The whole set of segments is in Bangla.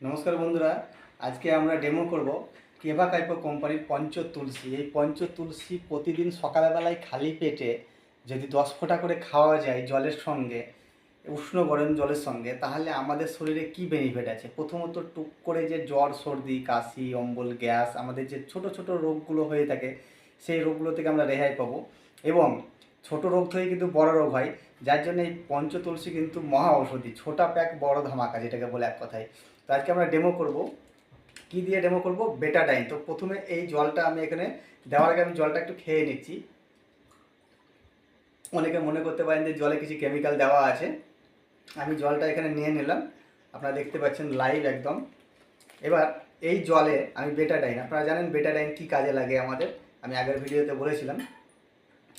নমস্কার বন্ধুরা, আজকে আমরা ডেমো করব কেভা কাইপো কোম্পানির পঞ্চ তুলসী। এই পঞ্চ তুলসী প্রতিদিন সকালবেলায় খালি পেটে যদি দশ ফোঁটা করে খাওয়া যায় জলের সঙ্গে, উষ্ণ গরম জলের সঙ্গে, তাহলে আমাদের শরীরে কি বেনিফিট আছে? প্রথমত টুক করে যে জ্বর, সর্দি, কাশি, অম্বল, গ্যাস, আমাদের যে ছোট ছোট রোগগুলো হয়ে থাকে, সেই রোগগুলো থেকে আমরা রেহাই পাবো। এবং ছোট রোগ থেকে কিন্তু বড় রোগ হয়, যার জন্য এই পঞ্চ তুলসী কিন্তু মহা ঔষধি, ছোটা প্যাক বড় ধামাকা যেটাকে বলে এক কথায়। তো আজকে আমরা ডেমো করব। কি দিয়ে ডেমো করব? বেটাডাইন তো প্রথমে এই জলটা আমি এখানে, দেওয়ার আগে আমি জলটা একটু খেয়ে নিচ্ছি। অনেকে মনে করতে পারেন যে জলে কিছু কেমিক্যাল দেওয়া আছে। আমি জলটা এখানে নিয়ে নিলাম। আপনারা দেখতে পাচ্ছেন লাইভ একদম। এবার এই জলে আমি বেটাডাইন আপনারা জানেন বেটাডাইন কী কাজে লাগে আমাদের? আমি আগের ভিডিওতে বলেছিলাম।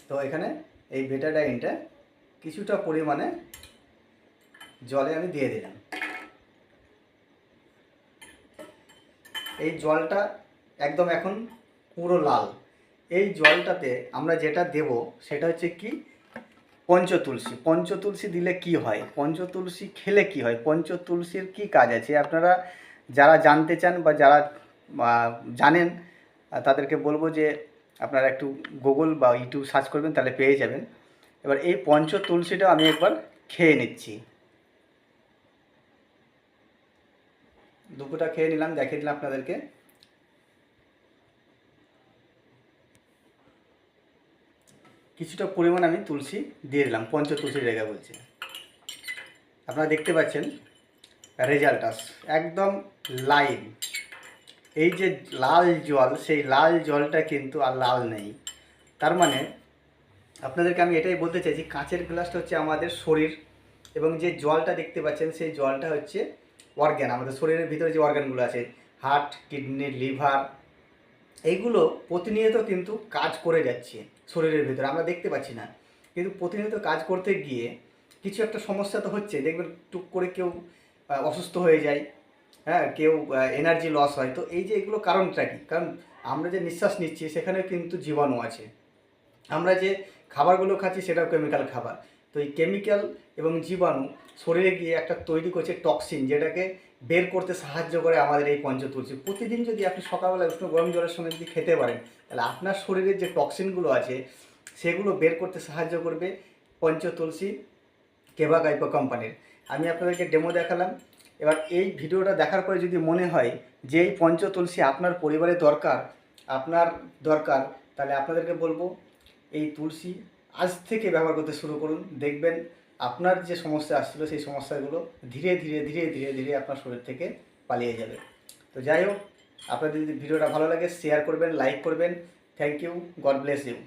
তো এখানে এই বেটাডাইনটা কিছুটা পরিমাণে জলে আমি দিয়ে দিলাম। এই জলটা একদম এখন পুরো লাল। এই জলটাতে আমরা যেটা দেব সেটা হচ্ছে কি? পঞ্চতুলসী। পঞ্চতুলসী দিলে কি হয়? পঞ্চতুলসী খেলে কি হয়? পঞ্চতুলসীর কি কাজ আছে? আপনারা যারা জানতে চান বা যারা জানেন, তাদেরকে বলব যে আপনারা একটু গুগল বা ইউটিউব সার্চ করবেন, তাহলে পেয়ে যাবেন। এবার এই পঞ্চতুলসীটা আমি একবার খেয়ে নিচ্ছি। দুপুরটা খেয়ে নিলাম, দেখিয়ে দিলাম আপনাদেরকে। কিছুটা পরিমাণ আমি তুলসী দিয়ে দিলাম, পঞ্চ তুলসী রেখা বলছে। আপনারা দেখতে পাচ্ছেন রেজাল্ট আস একদম লাইভ। এই যে লাল জল, সেই লাল জলটা কিন্তু আর লাল নেই। তার মানে আপনাদেরকে আমি এটাই বলতে চাইছি, কাঁচের গ্লাসটা হচ্ছে আমাদের শরীর এবং যে জলটা দেখতে পাচ্ছেন, সেই জলটা হচ্ছে অর্গ্যান আমাদের শরীরের ভিতরে যে অর্গ্যানগুলো আছে, হার্ট, কিডনি, লিভার, এইগুলো প্রতিনিয়ত কিন্তু কাজ করে যাচ্ছে শরীরের ভিতরে, আমরা দেখতে পাচ্ছি না। কিন্তু প্রতিনিয়ত কাজ করতে গিয়ে কিছু একটা সমস্যা তো হচ্ছে, দেখবেন টুক করে কেউ অসুস্থ হয়ে যায় হ্যাঁ কেউ এনার্জি লস হয়। তো এই যে এগুলো কারণটা কি? কারণ আমরা যে নিঃশ্বাস নিচ্ছি সেখানে কিন্তু জীবাণু আছে। আমরা যে খাবারগুলো খাচ্ছি, সেটাও কেমিক্যাল খাবার। তো এই কেমিক্যাল এবং জীবাণু শরীরে গিয়ে একটা তৈরি করছে টক্সিন যেটাকে বের করতে সাহায্য করে আমাদের এই পঞ্চতুলসী। প্রতিদিন যদি আপনি সকালবেলা উষ্ণ গরম জলের সঙ্গে যদি খেতে পারেন, তাহলে আপনার শরীরের যে টক্সিনগুলো আছে, সেগুলো বের করতে সাহায্য করবে পঞ্চতুলসী কেবা গাইপ কোম্পানির আমি আপনাদেরকে ডেমো দেখালাম। এবার এই ভিডিওটা দেখার পরে যদি মনে হয় যে এই পঞ্চতুলসী আপনার পরিবারের দরকার, আপনার দরকার, তাহলে আপনাদেরকে বলব এই তুলসী আজ থেকে ব্যবহার করতে শুরু করুন। দেখবেন আপনার যে সমস্যা আসছিল সেই সমস্যাগুলো ধীরে ধীরে ধীরে ধীরে ধীরে আপনার শরীর থেকে পালিয়ে যাবে। তো যাই হোক, আপনাদের যদি ভিডিওটা ভালো লাগে শেয়ার করবেন লাইক করবেন। Thank you God bless you